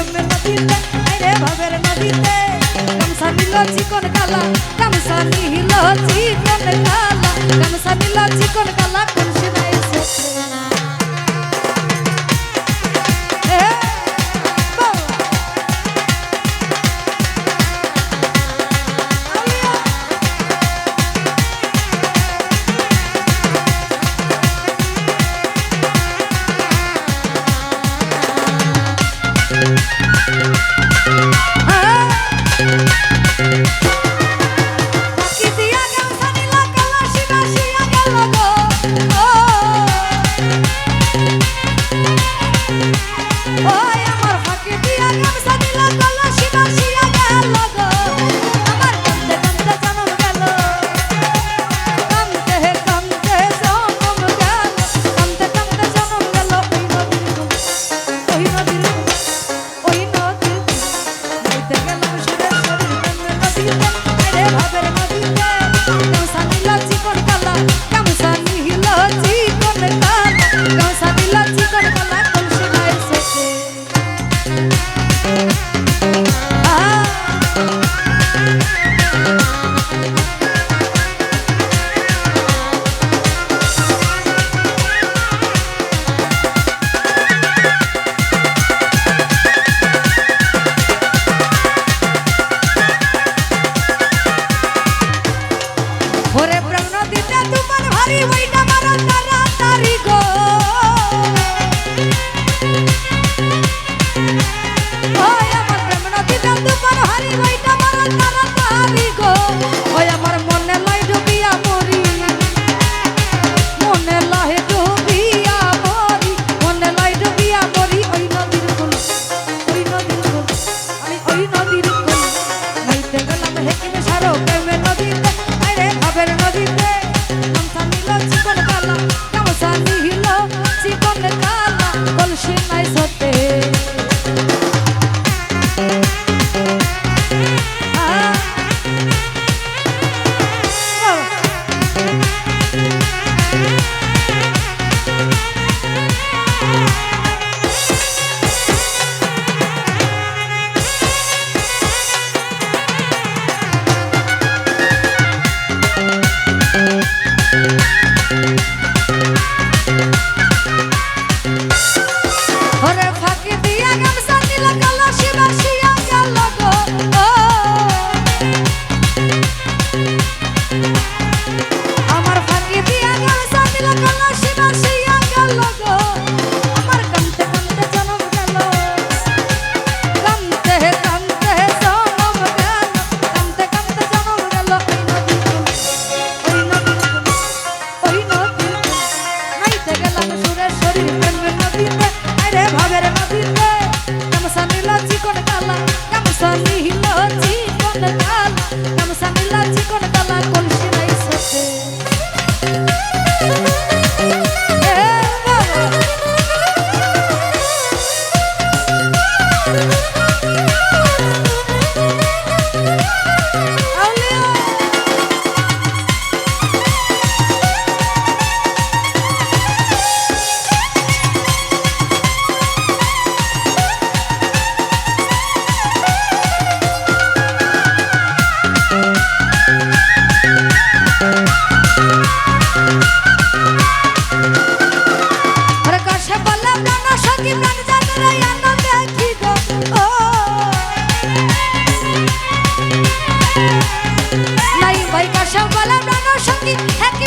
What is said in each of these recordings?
প্রেমের নদীতে আইরে ভাবের নদীতে গামছা নিল চিকন কালা, গামছা নিল চিকন কালা, গামছা নিল চিকন কালা। Te quiero decir eso, dime, dime, dime, dime. Claro que me oh সঙ্গী একই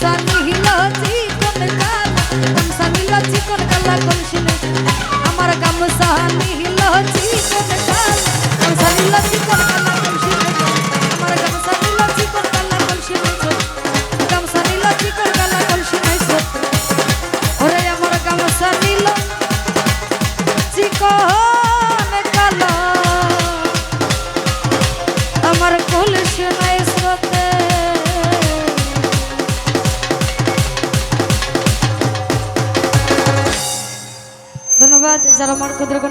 pasar আমার ক্ষুদ্র